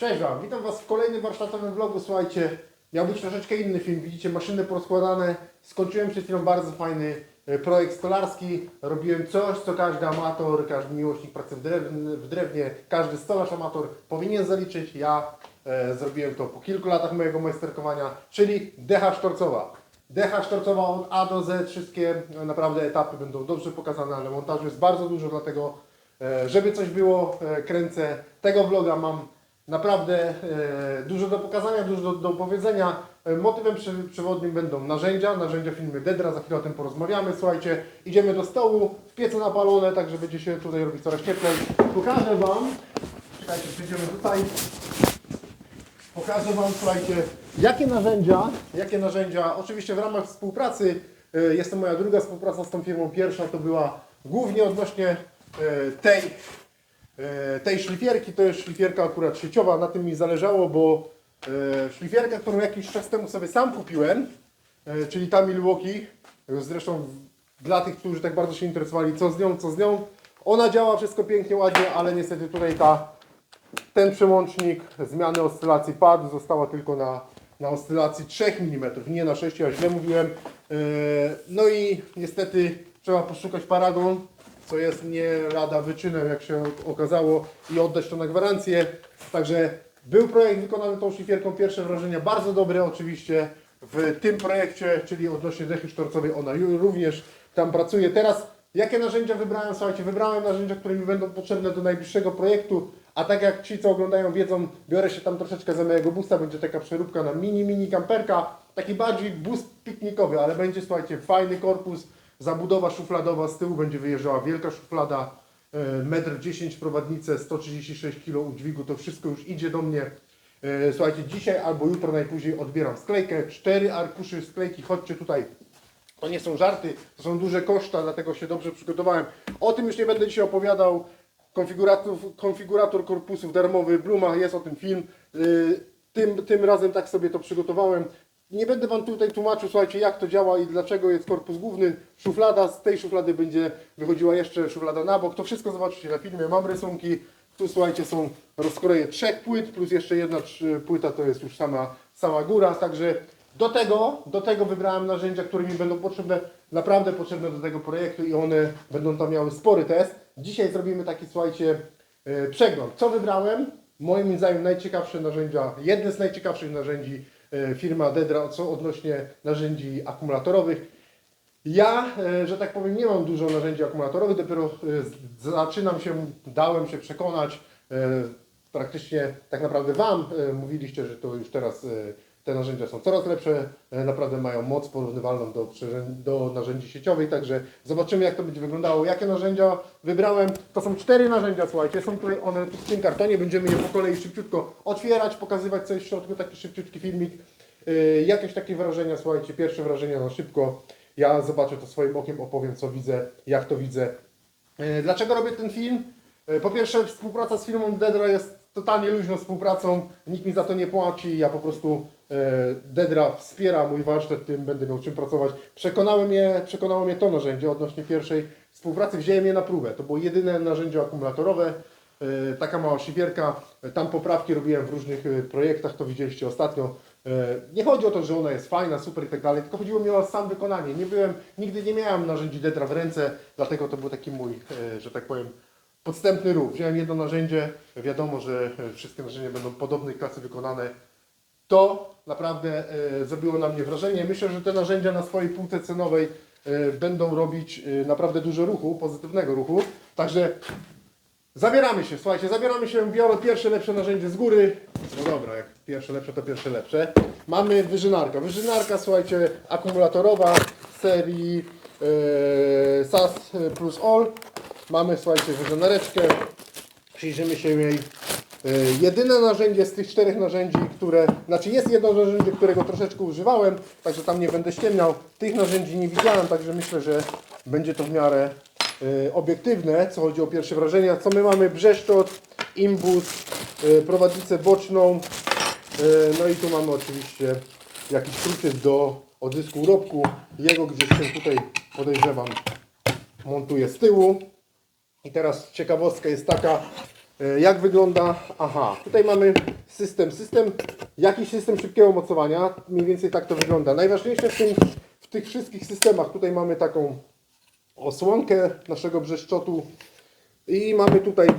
Cześć Wam, witam Was w kolejnym warsztatowym vlogu. Słuchajcie, miał być troszeczkę inny film. Widzicie, maszyny porozkładane. Skończyłem przed chwilą bardzo fajny e, projekt stolarski. Robiłem coś, co każdy amator, każdy miłośnik pracy w drewnie, w drewnie każdy stolarz amator powinien zaliczyć. Ja e, zrobiłem to po kilku latach mojego majsterkowania, czyli decha sztorcowa. Decha sztorcowa od A do Z, wszystkie e, naprawdę etapy będą dobrze pokazane, ale montażu jest bardzo dużo, dlatego e, żeby coś było, kręcę tego vloga, mam naprawdę e, dużo do pokazania, dużo do, do powiedzenia. E, Motywem przewodnim będą narzędzia, narzędzia firmy Dedra, za chwilę o tym porozmawiamy. Słuchajcie, idziemy do stołu, w piecu napalone, tak że będzie się tutaj robić coraz cieplej. Pokażę Wam, czekajcie, przejdziemy tutaj. Pokażę Wam, słuchajcie, jakie narzędzia, jakie narzędzia, oczywiście w ramach współpracy, e, jest to moja druga współpraca z tą firmą, pierwsza to była głównie odnośnie tej, tej szlifierki, to jest szlifierka akurat sieciowa, na tym mi zależało, bo e, szlifierka, którą jakiś czas temu sobie sam kupiłem, e, czyli ta Milwaukee, zresztą dla tych, którzy tak bardzo się interesowali, co z nią, co z nią, ona działa wszystko pięknie, ładnie, ale niestety tutaj ta ten przełącznik zmiany oscylacji padł, została tylko na, na oscylacji 3 mm, nie na 6, ja źle mówiłem. No i niestety trzeba poszukać paragon, co jest nie lada wyczynem, jak się okazało, i oddać to na gwarancję. Także był projekt wykonany tą szlifierką, pierwsze wrażenia bardzo dobre oczywiście. W tym projekcie, czyli odnośnie dechy sztorcowej, ona również tam pracuje. Teraz jakie narzędzia wybrałem? Słuchajcie, wybrałem narzędzia, które mi będą potrzebne do najbliższego projektu. A tak jak ci, co oglądają, wiedzą, biorę się tam troszeczkę za mojego busta. Będzie taka przeróbka na mini, mini kamperka. Taki bardziej bus piknikowy, ale będzie, słuchajcie, fajny korpus, zabudowa szufladowa. Z tyłu będzie wyjeżdżała wielka szuflada, e, metr 10 prowadnice, 136 kg udźwigu. To wszystko już idzie do mnie. E, Słuchajcie, dzisiaj albo jutro najpóźniej odbieram sklejkę. Cztery arkuszy sklejki. Chodźcie tutaj. To nie są żarty, to są duże koszta, dlatego się dobrze przygotowałem. O tym już nie będę dzisiaj opowiadał. Konfigurator, konfigurator korpusów darmowy w Blumach, jest o tym film. Yy, Tym, tym razem tak sobie to przygotowałem. Nie będę Wam tutaj tłumaczył, słuchajcie, jak to działa i dlaczego jest korpus główny. Szuflada, z tej szuflady będzie wychodziła jeszcze szuflada na bok. To wszystko zobaczycie na filmie, mam rysunki. Tu słuchajcie, są rozkroje trzech płyt, plus jeszcze jedna płyta to jest już sama, sama góra, także do tego, do tego wybrałem narzędzia, które mi będą potrzebne, naprawdę potrzebne do tego projektu i one będą tam miały spory test. Dzisiaj zrobimy taki, słuchajcie, e, przegląd. Co wybrałem? Moim zdaniem najciekawsze narzędzia, jedne z najciekawszych narzędzi firma Dedra co odnośnie narzędzi akumulatorowych. Ja, e, że tak powiem, nie mam dużo narzędzi akumulatorowych, dopiero e, zaczynam się, dałem się przekonać, e, praktycznie tak naprawdę Wam e, mówiliście, że to już teraz e, te narzędzia są coraz lepsze, e, naprawdę mają moc porównywalną do, do narzędzi sieciowych, także zobaczymy jak to będzie wyglądało. Jakie narzędzia wybrałem? To są cztery narzędzia, słuchajcie, są tutaj one w tym kartonie, będziemy je po kolei szybciutko otwierać, pokazywać co jest w środku, taki szybciutki filmik. E, Jakieś takie wrażenia, słuchajcie, pierwsze wrażenia na szybko. Ja zobaczę to swoim okiem, opowiem co widzę, jak to widzę. E, Dlaczego robię ten film? E, Po pierwsze, współpraca z firmą Dedra jest totalnie luźną współpracą, nikt mi za to nie płaci, ja po prostu Dedra wspiera mój warsztat, tym będę miał czym pracować. Przekonało mnie, przekonało mnie to narzędzie odnośnie pierwszej współpracy, wziąłem je na próbę. To było jedyne narzędzie akumulatorowe, e, taka mała szybierka, E, tam poprawki robiłem w różnych e, projektach, to widzieliście ostatnio. E, Nie chodzi o to, że ona jest fajna, super i tak dalej, tylko chodziło mi o sam wykonanie. Nie byłem, nigdy nie miałem narzędzi Dedra w ręce, dlatego to był taki mój, e, że tak powiem, podstępny ruch. Wziąłem jedno narzędzie, wiadomo, że e, wszystkie narzędzia będą podobnej klasy wykonane. To naprawdę e, zrobiło na mnie wrażenie. Myślę, że te narzędzia na swojej półce cenowej e, będą robić e, naprawdę dużo ruchu, pozytywnego ruchu. Także Zabieramy się, słuchajcie, zabieramy się, biorę pierwsze lepsze narzędzie z góry. No dobra, jak pierwsze lepsze, to pierwsze lepsze. Mamy wyżynarka. Wyżynarka, słuchajcie, akumulatorowa serii e, SAS plus All. Mamy, słuchajcie, wyżynareczkę. Przyjrzymy się jej. E, Jedyne narzędzie z tych czterech narzędzi, które, znaczy jest jedno narzędzie, którego troszeczkę używałem, także tam nie będę ściemniał. Tych narzędzi nie widziałem, także myślę, że będzie to w miarę e, obiektywne, co chodzi o pierwsze wrażenia. Co my mamy? Brzeszczot, imbus, e, prowadnicę boczną, no i tu mamy oczywiście jakiś kruciec do odzysku urobku. Jego gdzieś się tutaj podejrzewam montuje z tyłu. I teraz ciekawostka jest taka, Jak wygląda? Aha, tutaj mamy system. System, jakiś system szybkiego mocowania. Mniej więcej tak to wygląda. Najważniejsze w, tym, w tych wszystkich systemach, tutaj mamy taką osłonkę naszego brzeszczotu i mamy tutaj e,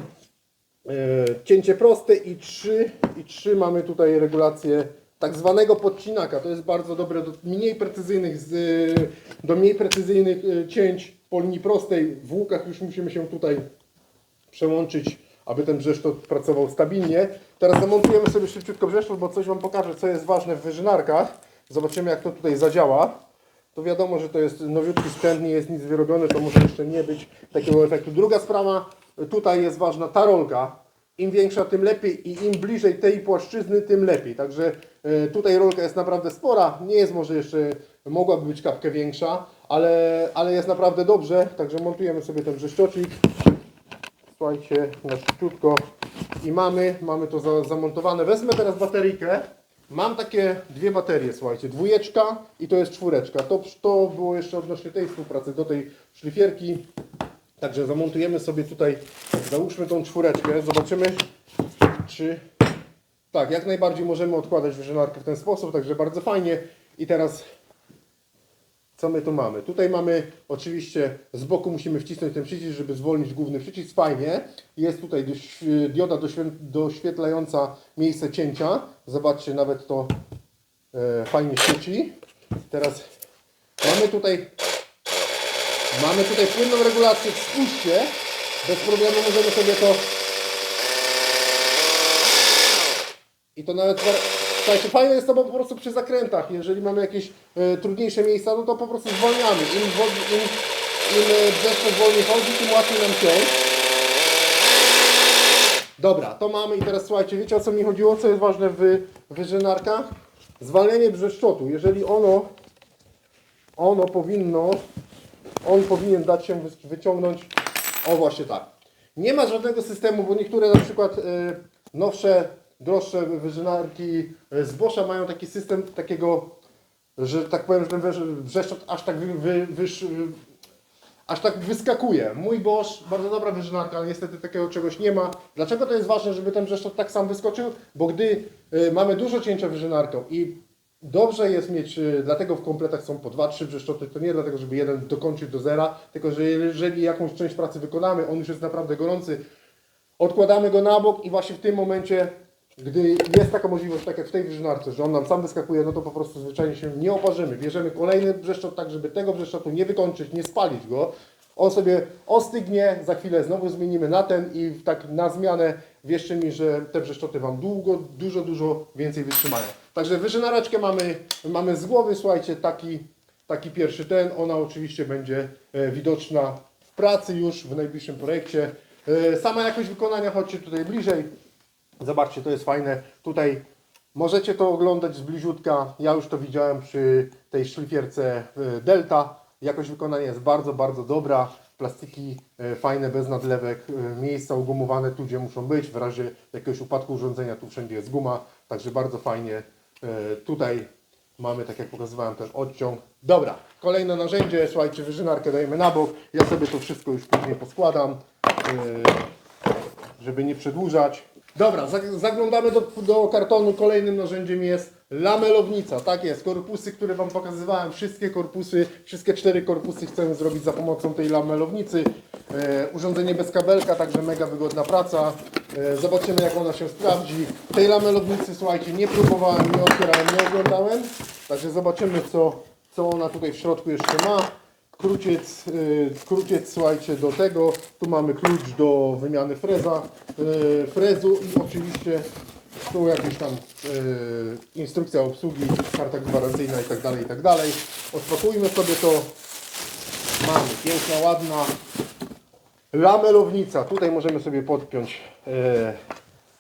cięcie proste i trzy, i trzy mamy tutaj regulację tak zwanego podcinaka. To jest bardzo dobre do mniej precyzyjnych, z, do mniej precyzyjnych e, cięć po linii prostej. W łukach już musimy się tutaj przełączyć, aby ten brzeszczot pracował stabilnie. Teraz zamontujemy sobie szybciutko brzeszczot, bo coś Wam pokażę, co jest ważne w wyżynarkach. Zobaczymy, jak to tutaj zadziała. To wiadomo, że to jest nowiutki sprzęt, nie jest nic wyrobione, to może jeszcze nie być takiego efektu. Druga sprawa, tutaj jest ważna ta rolka. Im większa, tym lepiej i im bliżej tej płaszczyzny, tym lepiej. Także e, tutaj rolka jest naprawdę spora, nie jest może jeszcze, mogłaby być kapkę większa, ale, ale jest naprawdę dobrze. Także montujemy sobie ten brzeszczocik. Słuchajcie, na szybciutko i mamy, mamy to za, zamontowane. Wezmę teraz bateryjkę. Mam takie dwie baterie, słuchajcie, dwójeczka i to jest czwóreczka. To, to było jeszcze odnośnie tej współpracy, do tej szlifierki. Także zamontujemy sobie tutaj, załóżmy tą czwóreczkę, zobaczymy czy... Tak, jak najbardziej możemy odkładać wyżynarkę w ten sposób, także bardzo fajnie. I teraz co my tu mamy? Tutaj mamy oczywiście z boku musimy wcisnąć ten przycisk, żeby zwolnić główny przycisk. Fajnie. Jest tutaj dioda doświe- doświetlająca miejsce cięcia. Zobaczcie, nawet to e, fajnie świeci. Teraz mamy tutaj mamy tutaj płynną regulację w spuście. Bez problemu możemy sobie to I to nawet, słuchajcie, fajne jest to bo po prostu przy zakrętach, jeżeli mamy jakieś e, trudniejsze miejsca, no to po prostu zwalniamy. Im, wodzi- im, im e, deszcz wolniej chodzi, tym łatwiej nam ciąć. Dobra, to mamy i teraz słuchajcie, wiecie o co mi chodziło, co jest ważne w wyżynarkach? Zwalnianie brzeszczotu. Jeżeli ono, ono powinno, on powinien dać się wy- wyciągnąć, o właśnie tak. Nie ma żadnego systemu, bo niektóre na przykład y, nowsze, droższe wyżynarki z Boscha mają taki system takiego, że tak powiem, że ten wrze- wrzeszczot aż tak wy, wy, wyż, aż tak wyskakuje. Mój Bosch, bardzo dobra wyżynarka, ale niestety takiego czegoś nie ma. Dlaczego to jest ważne, żeby ten brzeszczot tak sam wyskoczył? Bo gdy y, mamy dużo cięcia wyżynarką i dobrze jest mieć, y, dlatego w kompletach są po 2-3 brzeszczoty, to nie dlatego, żeby jeden dokończył do zera, tylko że jeżeli jakąś część pracy wykonamy, on już jest naprawdę gorący, odkładamy go na bok i właśnie w tym momencie, gdy jest taka możliwość, tak jak w tej wyżynarce, że on nam sam wyskakuje, no to po prostu zwyczajnie się nie oparzymy. Bierzemy kolejny brzeszczot tak, żeby tego brzeszczotu nie wykończyć, nie spalić go. On sobie ostygnie, za chwilę znowu zmienimy na ten i tak na zmianę wierzcie mi, że te brzeszczoty Wam długo, dużo, dużo więcej wytrzymają. Także wyżynareczkę mamy, mamy z głowy, słuchajcie, taki, taki pierwszy ten. Ona oczywiście będzie e, widoczna w pracy już w najbliższym projekcie. E, Sama jakość wykonania, chodźcie tutaj bliżej. Zobaczcie, to jest fajne. Tutaj możecie to oglądać z bliziutka. Ja już to widziałem przy tej szlifierce e, Delta. Jakość wykonania jest bardzo, bardzo dobra. Plastiki e, fajne, bez nadlewek. e, Miejsca ugumowane tu, gdzie muszą być. W razie jakiegoś upadku urządzenia tu wszędzie jest guma. Także bardzo fajnie. Tutaj mamy, tak jak pokazywałem, ten odciąg. Dobra, kolejne narzędzie. Słuchajcie, wyżynarkę dajemy na bok. Ja sobie to wszystko już później poskładam. Żeby nie przedłużać. Dobra, zag- zaglądamy do, do kartonu. Kolejnym narzędziem jest lamelownica. Tak jest, korpusy, które Wam pokazywałem, wszystkie korpusy, wszystkie cztery korpusy chcemy zrobić za pomocą tej lamelownicy. E, urządzenie bez kabelka, także mega wygodna praca. E, zobaczymy jak ona się sprawdzi. Tej lamelownicy, słuchajcie, nie próbowałem, nie otwierałem, nie oglądałem. Także zobaczymy co, co ona tutaj w środku jeszcze ma. Kruciec, y, kruciec, słuchajcie, do tego. Tu mamy klucz do wymiany freza, y, frezu i oczywiście tu jakieś tam y, instrukcja obsługi, karta gwarancyjna i tak dalej, i tak dalej. Odpakujmy sobie to. Mamy piękna, ładna lamelownica. Tutaj możemy sobie podpiąć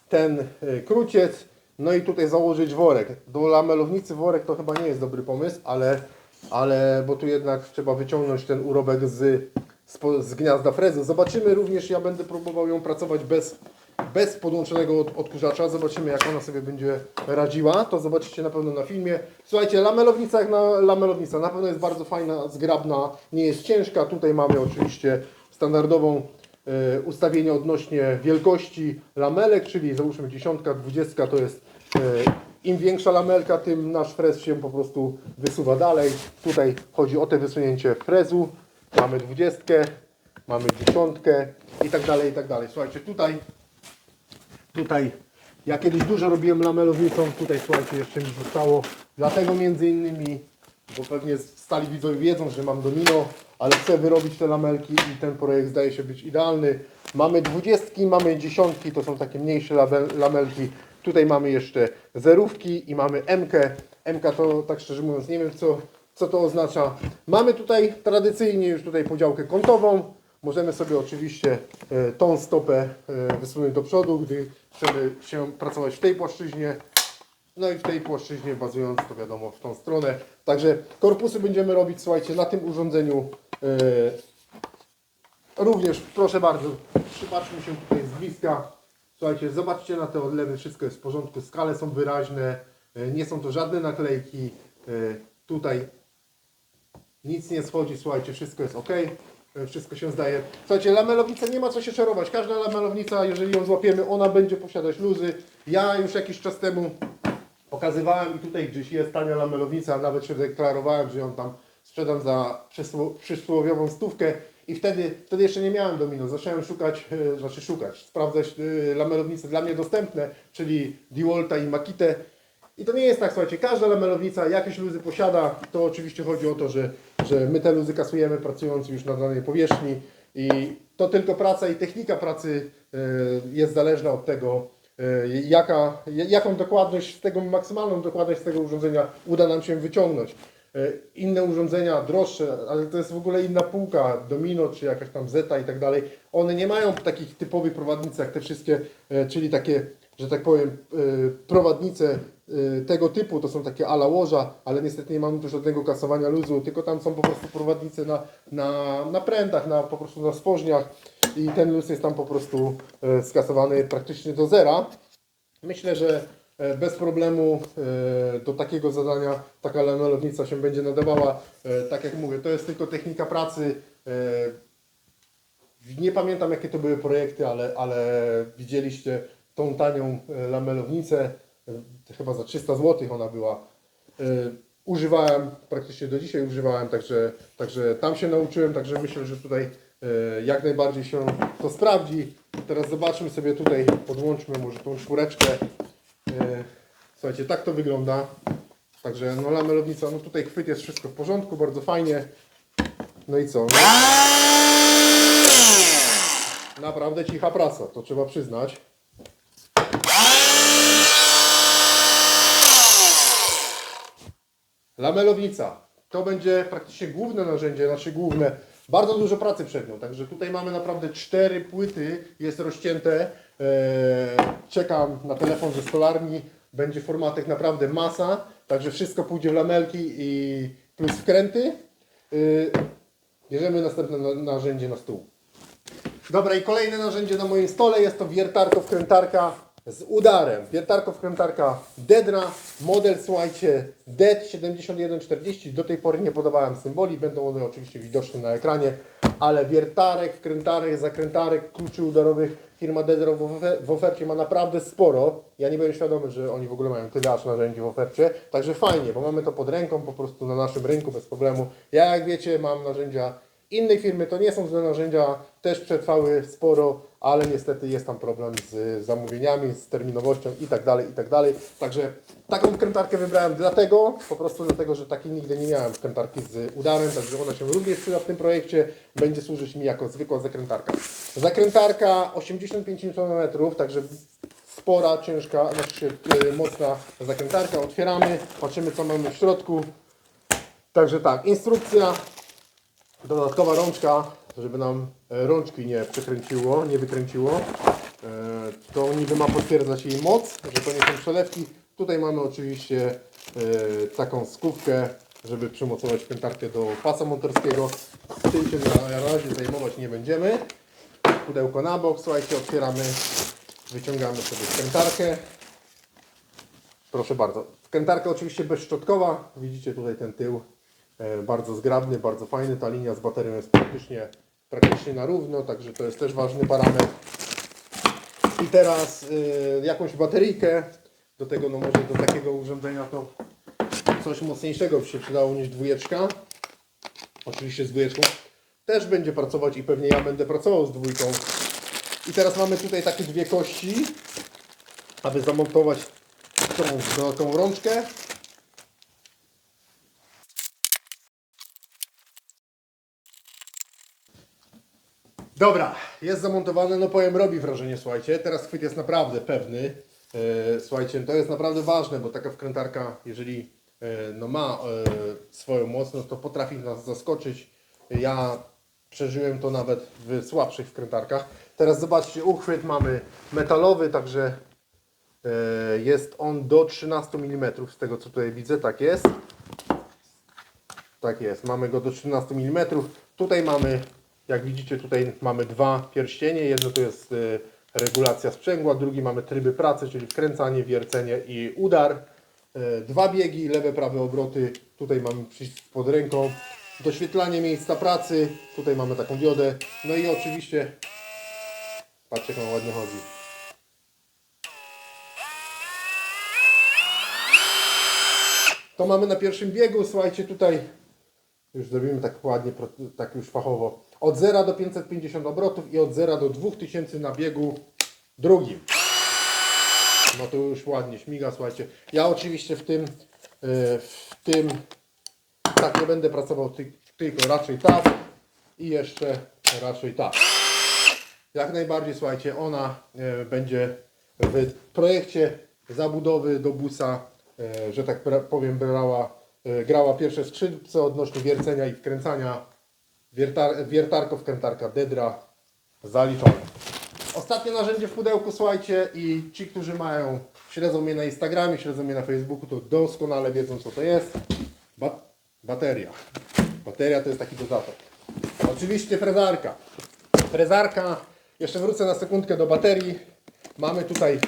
ten kruciec. No i tutaj założyć worek. Do lamelownicy worek to chyba nie jest dobry pomysł, ale, ale bo tu jednak trzeba wyciągnąć ten urobek z, z, z gniazda frezy. Zobaczymy również, ja będę próbował ją pracować bez, bez podłączonego od, odkurzacza. Zobaczymy jak ona sobie będzie radziła. To zobaczycie na pewno na filmie. Słuchajcie, lamelownica jak na lamelownica. Na pewno jest bardzo fajna, zgrabna, nie jest ciężka. Tutaj mamy oczywiście standardową e, e, ustawienia odnośnie wielkości lamelek, czyli załóżmy dziesiątka, dwudziestka to jest e, im większa lamelka, tym nasz frez się po prostu wysuwa dalej. Tutaj chodzi o te wysunięcie frezu. Mamy dwudziestkę, mamy dziesiątkę i tak dalej, i tak dalej. Słuchajcie, tutaj Tutaj ja kiedyś dużo robiłem lamelownicą, tutaj słuchajcie jeszcze mi zostało, dlatego między innymi, bo pewnie stali widzowie wiedzą, że mam domino, ale chcę wyrobić te lamelki i ten projekt zdaje się być idealny. Mamy dwudziestki, mamy dziesiątki, to są takie mniejsze lamelki. Tutaj mamy jeszcze zerówki i mamy MK. MK to tak szczerze mówiąc nie wiem co, co to oznacza. Mamy tutaj tradycyjnie już tutaj podziałkę kątową. Możemy sobie oczywiście e, tą stopę e, wysunąć do przodu, gdy chcemy się pracować w tej płaszczyźnie. No i w tej płaszczyźnie bazując to wiadomo w tą stronę. Także korpusy będziemy robić, słuchajcie, na tym urządzeniu e, również, proszę bardzo, przypatrzmy się tutaj z bliska. Słuchajcie, zobaczcie na te odlewy, wszystko jest w porządku, skale są wyraźne, e, nie są to żadne naklejki. E, tutaj nic nie schodzi, słuchajcie, wszystko jest ok, e, wszystko się zdaje. Słuchajcie, lamelownica nie ma co się czarować. Każda lamelownica, jeżeli ją złapiemy, ona będzie posiadać luzy. Ja już jakiś czas temu pokazywałem i tutaj gdzieś jest tania lamelownica, nawet się deklarowałem, że ją tam sprzedam za przysło- przysłowiową stówkę i wtedy, wtedy jeszcze nie miałem domino. Zacząłem szukać, e, znaczy szukać, sprawdzać e, lamelownice dla mnie dostępne, czyli Dewalta i Makitę. I to nie jest tak, słuchajcie, każda lamelownica jakieś luzy posiada. To oczywiście chodzi o to, że, że my te luzy kasujemy pracując już na danej powierzchni i to tylko praca i technika pracy e, jest zależna od tego, jaka, jaką dokładność z tego, maksymalną dokładność z tego urządzenia uda nam się wyciągnąć. E, Inne urządzenia droższe, ale to jest w ogóle inna półka, Domino czy jakaś tam Zeta i tak dalej. One nie mają takich typowych prowadnic jak te wszystkie, e, czyli takie, że tak powiem, e, prowadnice tego typu, to są takie ala łoża, ale niestety nie mamy tu żadnego kasowania luzu, tylko tam są po prostu prowadnice na, na, na prętach, na, po prostu na spożniach i ten luz jest tam po prostu skasowany praktycznie do zera. Myślę, że bez problemu e, do takiego zadania taka lamelownica się będzie nadawała. E, Tak jak mówię, to jest tylko technika pracy. E, Nie pamiętam jakie to były projekty, ale, ale widzieliście tą tanią e, lamelownicę. E, Chyba za 300 zł ona była. E, Używałem, praktycznie do dzisiaj używałem, także, także tam się nauczyłem, także myślę, że tutaj e, jak najbardziej się to sprawdzi. Teraz zobaczmy sobie tutaj, podłączmy może tą czwóreczkę. E, Słuchajcie, tak to wygląda. Także no lamelownica, no tutaj chwyt jest wszystko w porządku, bardzo fajnie. No i co? No, naprawdę cicha praca, to trzeba przyznać. Lamelownica. To będzie praktycznie główne narzędzie, znaczy główne. Bardzo dużo pracy przed nią, także tutaj mamy naprawdę cztery płyty, jest rozcięte. Eee, czekam na telefon ze stolarni, będzie formatek naprawdę masa, także wszystko pójdzie w lamelki i plus wkręty. Eee, bierzemy następne na- narzędzie na stół. Dobra i kolejne narzędzie na moim stole jest to wiertarko wkrętarka z udarem. Wiertarko wkrętarka Dedra, model słuchajcie DED 7140. Do tej pory nie podawałem symboli, będą one oczywiście widoczne na ekranie, ale wiertarek, wkrętarek, zakrętarek, kluczy udarowych firma ofe- w ofercie ma naprawdę sporo. Ja nie byłem świadomy, że oni w ogóle mają tyle aż narzędzi w ofercie, także fajnie, bo mamy to pod ręką po prostu na naszym rynku bez problemu. Ja jak wiecie mam narzędzia innej firmy, to nie są złe narzędzia, też przetrwały sporo, ale niestety jest tam problem z zamówieniami, z terminowością i tak dalej, i tak dalej. Także taką wkrętarkę wybrałem dlatego, po prostu dlatego, że takiej nigdy nie miałem wkrętarki z udarem, także ona się również przyda w tym projekcie, będzie służyć mi jako zwykła zakrętarka. Zakrętarka 85 Nm, także spora, ciężka, znaczy e, mocna zakrętarka. Otwieramy, patrzymy co mamy w środku. Także tak, instrukcja, dodatkowa rączka, żeby nam e, rączki nie przekręciło, nie wykręciło. E, To niby ma potwierdzać jej moc, że to nie są przelewki. Tutaj mamy oczywiście e, taką skówkę, żeby przymocować pętarkę do pasa monterskiego. Tym się na razie zajmować nie będziemy. Pudełko na bok, słuchajcie, otwieramy, wyciągamy sobie pętarkę. Proszę bardzo. Wkrętarka oczywiście bezszczotkowa. Widzicie tutaj ten tył. E, bardzo zgrabny, bardzo fajny. Ta linia z baterią jest praktycznie praktycznie na równo, także to jest też ważny parametr. I teraz y, jakąś bateryjkę, do tego no może do takiego urządzenia to coś mocniejszego by się przydało niż dwójeczka. Oczywiście z dwójeczką też będzie pracować i pewnie ja będę pracował z dwójką. I teraz mamy tutaj takie dwie kości, aby zamontować tą dodatkową rączkę. Dobra, jest zamontowane, no powiem, robi wrażenie, słuchajcie. Teraz chwyt jest naprawdę pewny. E, słuchajcie, to jest naprawdę ważne, bo taka wkrętarka, jeżeli e, no ma e, swoją moc, no to potrafi nas zaskoczyć. Ja przeżyłem to nawet w słabszych wkrętarkach. Teraz zobaczcie, uchwyt mamy metalowy, także jest on do 13 mm, z tego co tutaj widzę, tak jest. Tak jest, mamy go do 13 mm. Tutaj mamy, jak widzicie, tutaj mamy dwa pierścienie. Jedno to jest regulacja sprzęgła, drugi mamy tryby pracy, czyli wkręcanie, wiercenie i udar. Y, Dwa biegi, lewe, prawe obroty. Tutaj mamy przycisk pod ręką. Doświetlanie miejsca pracy. Tutaj mamy taką diodę. No i oczywiście, patrzcie jak on ładnie chodzi. To mamy na pierwszym biegu, słuchajcie, tutaj już zrobimy tak ładnie, tak już fachowo. Od 0 do 550 obrotów i od 0 do 2000 na biegu drugim. No to już ładnie śmiga, słuchajcie. Ja oczywiście w tym, yy, w tym tak nie będę pracował, ty, tylko raczej tak i jeszcze raczej tak. Jak najbardziej, słuchajcie, ona e, będzie w projekcie zabudowy do busa, e, że tak powiem, brała, e, grała pierwsze skrzypce odnośnie wiercenia i wkręcania. Wiertar, wiertarko, wkrętarka Dedra zaliczone. Ostatnie narzędzie w pudełku, słuchajcie, i ci, którzy mają, śledzą mnie na Instagramie, śledzą mnie na Facebooku, to doskonale wiedzą, co to jest. Ba bateria. Bateria to jest taki dodatek. Oczywiście frezarka. Frezarka, jeszcze wrócę na sekundkę do baterii. Mamy tutaj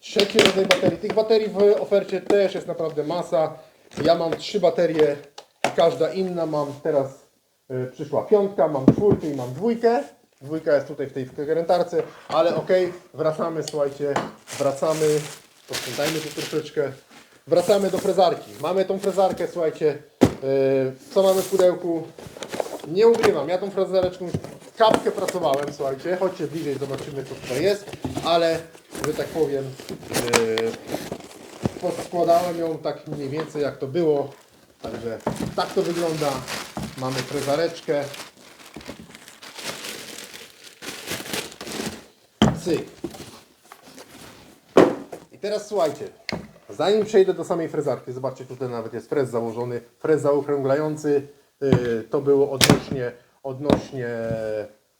trzeci rodzaj baterii. Tych baterii w ofercie też jest naprawdę masa. Ja mam trzy baterie, każda inna. Mam teraz przyszła piątka, mam czwórkę i mam dwójkę. Dwójka jest tutaj w tej wkrętarce, ale ok, wracamy, słuchajcie, wracamy, posprzątajmy tu troszeczkę. Wracamy do frezarki. Mamy tą frezarkę, słuchajcie, y, co mamy w pudełku? Nie ukrywam, ja tą frezareczką kapkę pracowałem, słuchajcie, chodźcie bliżej, zobaczymy co tutaj jest, ale, że tak powiem, yy, poskładałem ją tak mniej więcej jak to było, także tak to wygląda, mamy frezareczkę, cyk. I teraz słuchajcie, zanim przejdę do samej frezarki, zobaczcie tutaj nawet jest frez założony, frez zaokrąglający, yy, to było odnośnie, odnośnie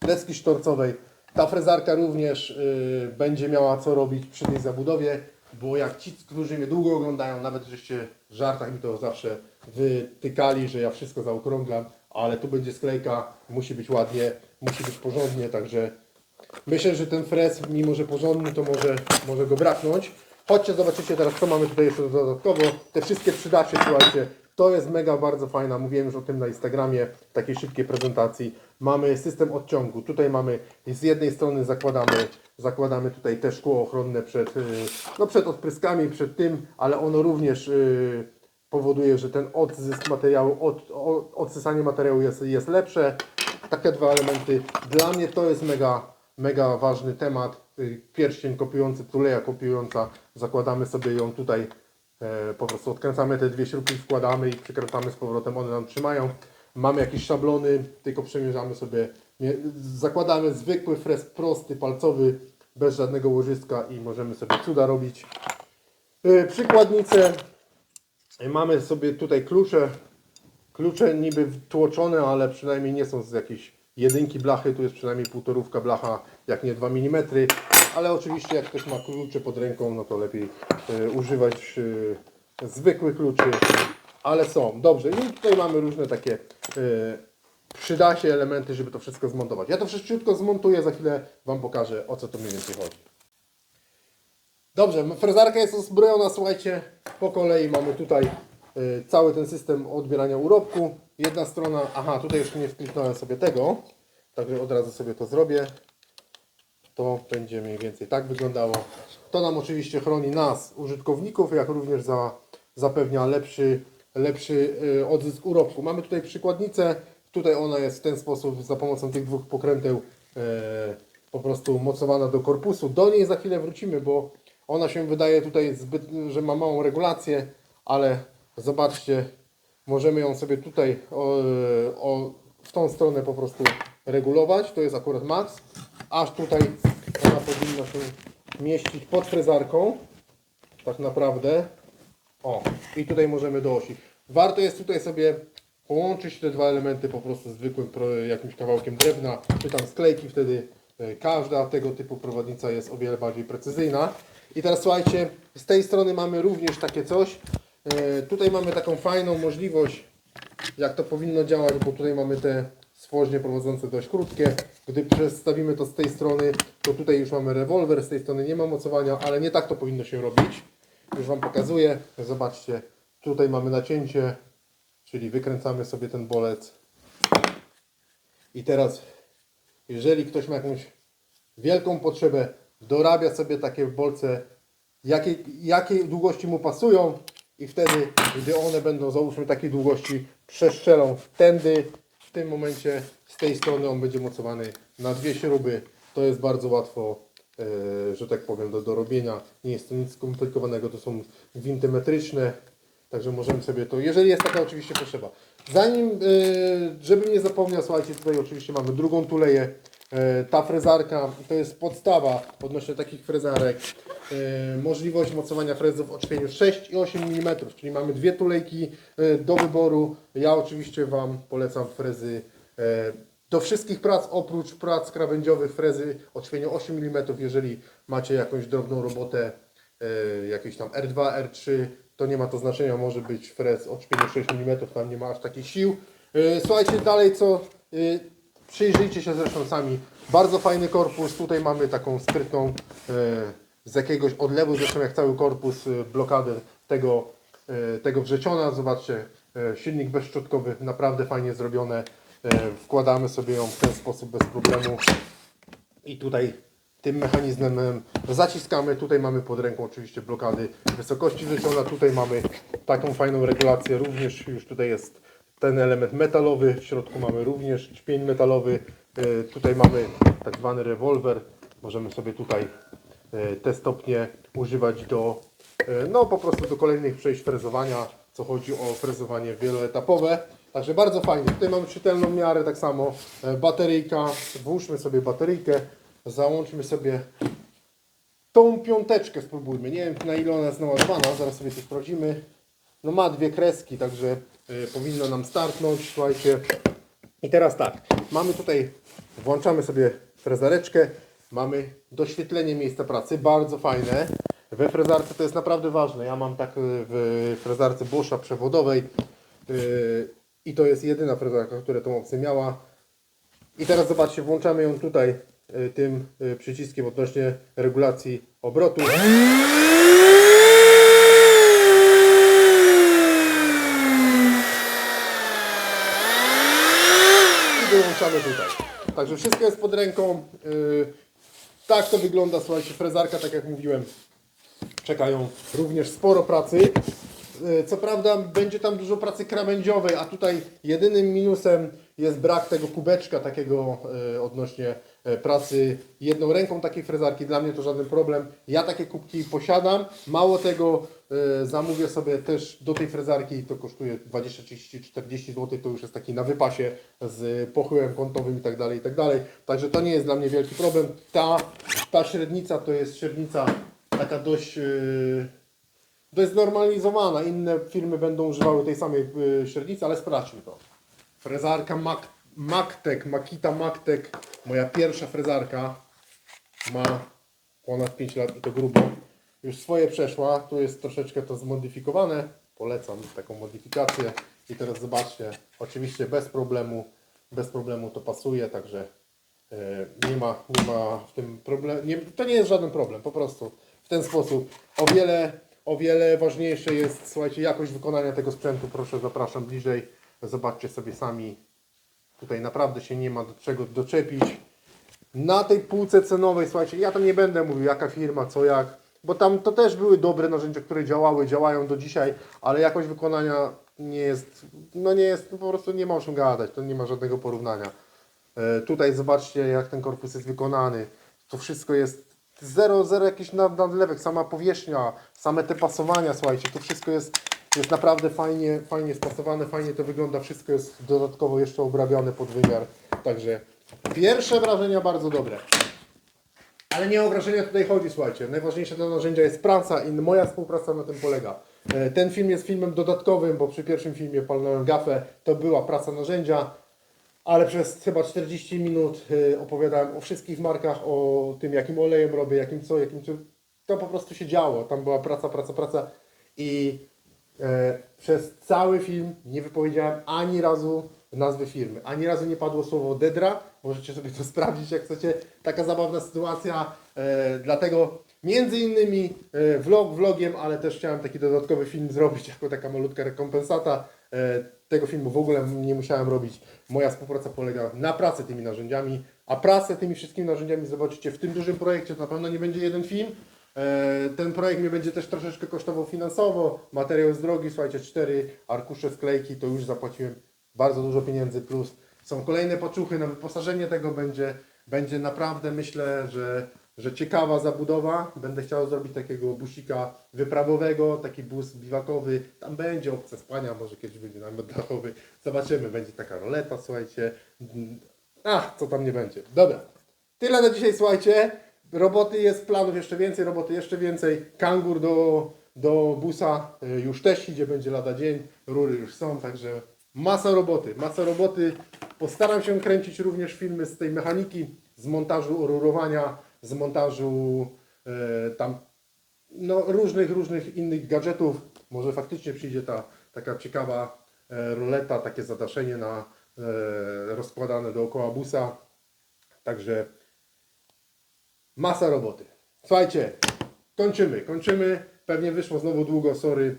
deski sztorcowej. Ta frezarka również yy, będzie miała co robić przy tej zabudowie, bo jak ci, którzy mnie długo oglądają, nawet żeście w żartach mi to zawsze wytykali, że ja wszystko zaokrąglam, ale tu będzie sklejka, musi być ładnie, musi być porządnie, także Myślę, że ten frez, mimo że porządny, to może, może go braknąć. Chodźcie, zobaczycie teraz, co mamy tutaj jeszcze dodatkowo. Te wszystkie przydacie, słuchajcie, to jest mega bardzo fajna. Mówiłem już o tym na Instagramie, w takiej szybkiej prezentacji. Mamy system odciągu. Tutaj mamy, z jednej strony zakładamy, zakładamy tutaj te szkło ochronne przed, y, no przed odpryskami, przed tym, ale ono również y, powoduje, że ten odzysk materiału, od, od, odsysanie materiału jest, jest lepsze. Takie dwa elementy. Dla mnie to jest mega, mega ważny temat. Y, Pierścień kopiujący, tuleja kopiująca. Zakładamy sobie ją tutaj, e, po prostu odkręcamy te dwie śrubki, wkładamy i przykręcamy z powrotem, one nam trzymają. Mamy jakieś szablony, tylko przemierzamy sobie. Zakładamy zwykły frez prosty, palcowy, bez żadnego łożyska i możemy sobie cuda robić. Y, Przykładnice. Mamy sobie tutaj klucze. Klucze niby tłoczone, ale przynajmniej nie są z jakiejś jedynki blachy. Tu jest przynajmniej półtorówka blacha, jak nie 2 mm. Ale oczywiście jak ktoś ma klucze pod ręką, no to lepiej e, używać e, zwykłych kluczy. Ale są. Dobrze. I tutaj mamy różne takie e, przyda się elementy, żeby to wszystko zmontować. Ja to wszystko zmontuję, za chwilę Wam pokażę o co to mniej więcej chodzi. Dobrze, frezarka jest uzbrojona, słuchajcie, po kolei mamy tutaj y, cały ten system odbierania urobku. Jedna strona, aha, tutaj jeszcze nie wkliknąłem sobie tego. Także od razu sobie to zrobię. To będzie mniej więcej tak wyglądało. To nam oczywiście chroni nas, użytkowników, jak również za, zapewnia lepszy, lepszy y, odzysk urobku. Mamy tutaj przykładnicę. Tutaj ona jest w ten sposób za pomocą tych dwóch pokręteł e, po prostu mocowana do korpusu. Do niej za chwilę wrócimy, bo ona się wydaje tutaj zbyt, że ma małą regulację, ale zobaczcie, możemy ją sobie tutaj o, o, w tą stronę po prostu regulować. To jest akurat max. Aż tutaj ona powinna się mieścić pod frezarką. Tak naprawdę. O, i tutaj możemy do osi. Warto jest tutaj sobie połączyć te dwa elementy po prostu zwykłym jakimś kawałkiem drewna, czy tam sklejki, wtedy e, każda tego typu prowadnica jest o wiele bardziej precyzyjna. I teraz słuchajcie, z tej strony mamy również takie coś. E, Tutaj mamy taką fajną możliwość, jak to powinno działać, bo tutaj mamy te stworznie prowadzące dość krótkie. Gdy przestawimy to z tej strony, to tutaj już mamy rewolwer, z tej strony nie ma mocowania, ale nie tak to powinno się robić. Już Wam pokazuję. Zobaczcie, tutaj mamy nacięcie, czyli wykręcamy sobie ten bolec. I teraz, jeżeli ktoś ma jakąś wielką potrzebę, dorabia sobie takie bolce, jakiej, jakiej długości mu pasują i wtedy, gdy one będą załóżmy takiej długości, przeszczelą tędy, w tym momencie z tej strony on będzie mocowany na dwie śruby. To jest bardzo łatwo, e, że tak powiem, do dorobienia. Nie jest to nic skomplikowanego, to są gwinty metryczne, także możemy sobie to, jeżeli jest taka oczywiście potrzeba. Zanim, e, żebym nie zapomniał, słuchajcie, tutaj oczywiście mamy drugą tuleję. E, Ta frezarka to jest podstawa odnośnie takich frezarek. E, Możliwość mocowania frezów w oczpieniu 6 i 8 mm, czyli mamy dwie tulejki e, do wyboru. Ja oczywiście Wam polecam frezy do wszystkich prac, oprócz prac krawędziowych, frezy o oczpieniu 8 mm, jeżeli macie jakąś drobną robotę, jakieś tam R2, R3, to nie ma to znaczenia, może być frez o oczpieniu 6 mm, tam nie ma aż takich sił. Słuchajcie, dalej co, przyjrzyjcie się zresztą sami, bardzo fajny korpus, tutaj mamy taką sprytną e, z jakiegoś odlewu, zresztą jak cały korpus e, blokadę tego, e, tego wrzeciona, zobaczcie, silnik bezszczotkowy, naprawdę fajnie zrobione, wkładamy sobie ją w ten sposób bez problemu. I tutaj tym mechanizmem em, zaciskamy. Tutaj mamy pod ręką oczywiście blokady wysokości wrzeciona. Tutaj mamy taką fajną regulację. Również już tutaj jest ten element metalowy. W środku mamy również czpień metalowy. E, Tutaj mamy tak zwany rewolwer. Możemy sobie tutaj e, te stopnie używać do e, no po prostu do kolejnych przejść frezowania, co chodzi o frezowanie wieloetapowe. Także bardzo fajnie. Tutaj mamy czytelną miarę, tak samo bateryjka. Włóżmy sobie bateryjkę, załączmy sobie tą piąteczkę, spróbujmy. Nie wiem na ile ona jest naładowana, zaraz sobie to sprawdzimy. No ma dwie kreski, także powinno nam startnąć. Słuchajcie. I teraz tak, mamy tutaj, włączamy sobie frezareczkę, mamy doświetlenie miejsca pracy, bardzo fajne. We frezarce to jest naprawdę ważne. Ja mam tak e, w frezarce Boscha przewodowej yy, i to jest jedyna frezarka, która tą opcję miała. I teraz zobaczcie, włączamy ją tutaj tym przyciskiem odnośnie regulacji obrotu. Tutaj. Także wszystko jest pod ręką. Y, Tak to wygląda, słuchajcie, frezarka, tak jak mówiłem, czekają również sporo pracy. E, Co prawda będzie tam dużo pracy krawędziowej, a tutaj jedynym minusem jest brak tego kubeczka takiego e, odnośnie pracy jedną ręką takiej frezarki. Dla mnie to żaden problem. Ja takie kubki posiadam. Mało tego zamówię sobie też do tej frezarki. To kosztuje 20, 30, 40 zł. To już jest taki na wypasie z pochyłem kątowym i tak dalej, i tak dalej. Także to nie jest dla mnie wielki problem. Ta, ta średnica to jest średnica taka dość... e, dość znormalizowana. Inne firmy będą używały tej samej y, średnicy, ale sprawdźmy to. Frezarka Mac, Mactek, Makita Mactek, moja pierwsza frezarka, ma ponad 5 lat i to grubo. Już swoje przeszła, tu jest troszeczkę to zmodyfikowane. Polecam taką modyfikację. I teraz zobaczcie, oczywiście bez problemu, bez problemu to pasuje, także e, nie ma, nie ma w tym problemu. To nie jest żaden problem, po prostu w ten sposób. O wiele, o wiele ważniejsze jest, słuchajcie, jakość wykonania tego sprzętu. Proszę, zapraszam bliżej. Zobaczcie sobie sami. Tutaj naprawdę się nie ma do czego doczepić. Na tej półce cenowej, słuchajcie, ja tam nie będę mówił jaka firma, co jak, bo tam to też były dobre narzędzia, które działały, działają do dzisiaj, ale jakość wykonania nie jest, no nie jest, no po prostu nie ma o czym gadać, to nie ma żadnego porównania. E, tutaj zobaczcie jak ten korpus jest wykonany, to wszystko jest zero, zero jakiś nad- nadlewek, sama powierzchnia, same te pasowania, słuchajcie, to wszystko jest, jest naprawdę fajnie, fajnie spasowane, fajnie to wygląda, wszystko jest dodatkowo jeszcze obrabiane pod wymiar, także pierwsze wrażenia bardzo dobre. Ale nie o wrażenia tutaj chodzi, słuchajcie. Najważniejsze to narzędzia jest praca i moja współpraca na tym polega. E, Ten film jest filmem dodatkowym, bo przy pierwszym filmie palnąłem gafę, to była praca narzędzia, ale przez chyba 40 minut e, opowiadałem o wszystkich markach, o tym jakim olejem robię, jakim co, jakim co. To po prostu się działo. Tam była praca, praca, praca i e, przez cały film nie wypowiedziałem ani razu nazwy firmy. Ani razu nie padło słowo Dedra. Możecie sobie to sprawdzić, jak chcecie. Taka zabawna sytuacja. E, dlatego między innymi e, vlog vlogiem, ale też chciałem taki dodatkowy film zrobić jako taka malutka rekompensata. E, tego filmu w ogóle nie musiałem robić. Moja współpraca polega na pracy tymi narzędziami, a pracę tymi wszystkimi narzędziami zobaczycie w tym dużym projekcie. To na pewno nie będzie jeden film. E, Ten projekt mnie będzie też troszeczkę kosztował finansowo. Materiał jest drogi, słuchajcie, cztery arkusze sklejki, to już zapłaciłem bardzo dużo pieniędzy, plus są kolejne paczuchy na wyposażenie tego, będzie, będzie naprawdę, myślę, że, że ciekawa zabudowa. Będę chciał zrobić takiego busika wyprawowego, taki bus biwakowy, tam będzie opcja spania, może kiedyś będzie namiot dachowy, zobaczymy, będzie taka roleta, słuchajcie. Ach, co tam nie będzie. Dobra, tyle na dzisiaj, słuchajcie. Roboty jest, planów jeszcze więcej, roboty jeszcze więcej. Kangur do, do busa y, już też idzie, będzie lada dzień. Rury już są, także masa roboty, masa roboty. Postaram się kręcić również filmy z tej mechaniki, z montażu rurowania, z montażu e, tam no, różnych, różnych innych gadżetów. Może faktycznie przyjdzie ta taka ciekawa e, roleta, takie zadaszenie na e, rozkładane dookoła busa. Także masa roboty. Słuchajcie, kończymy, kończymy. Pewnie wyszło znowu długo, sorry.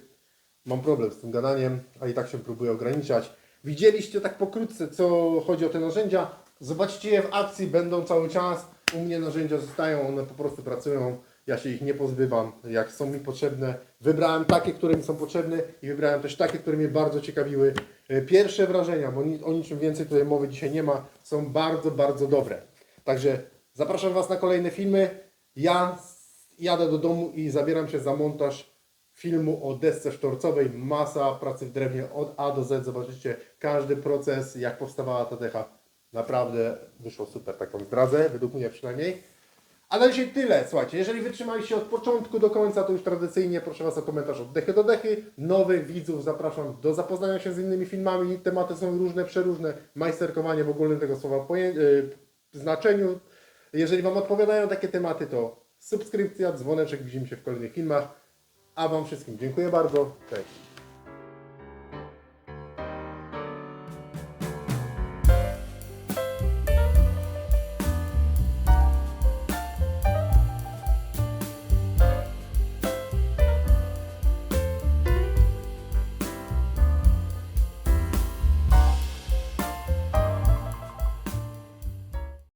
Mam problem z tym gadaniem, a i tak się próbuję ograniczać. Widzieliście tak pokrótce, co chodzi o te narzędzia. Zobaczcie je w akcji, będą cały czas. U mnie narzędzia zostają, one po prostu pracują. Ja się ich nie pozbywam, jak są mi potrzebne. Wybrałem takie, które mi są potrzebne i wybrałem też takie, które mnie bardzo ciekawiły. E, Pierwsze wrażenia, bo o niczym więcej tutaj mowy dzisiaj nie ma, są bardzo, bardzo dobre. Także zapraszam Was na kolejne filmy. Ja jadę do domu i zabieram się za montaż filmu o desce sztorcowej. Masa pracy w drewnie od A do Z. Zobaczycie każdy proces, jak powstawała ta decha. Naprawdę wyszło super, tak Wam zdradzę, według mnie przynajmniej. A na dzisiaj tyle. Słuchajcie, jeżeli wytrzymaliście od początku do końca, to już tradycyjnie proszę Was o komentarz od dechy do dechy. Nowych widzów zapraszam do zapoznania się z innymi filmami. Tematy są różne, przeróżne. Majsterkowanie w ogólnym tego słowa y, znaczeniu. Jeżeli Wam odpowiadają takie tematy, to subskrypcja, dzwoneczek, widzimy się w kolejnych filmach. A Wam wszystkim dziękuję bardzo. Cześć.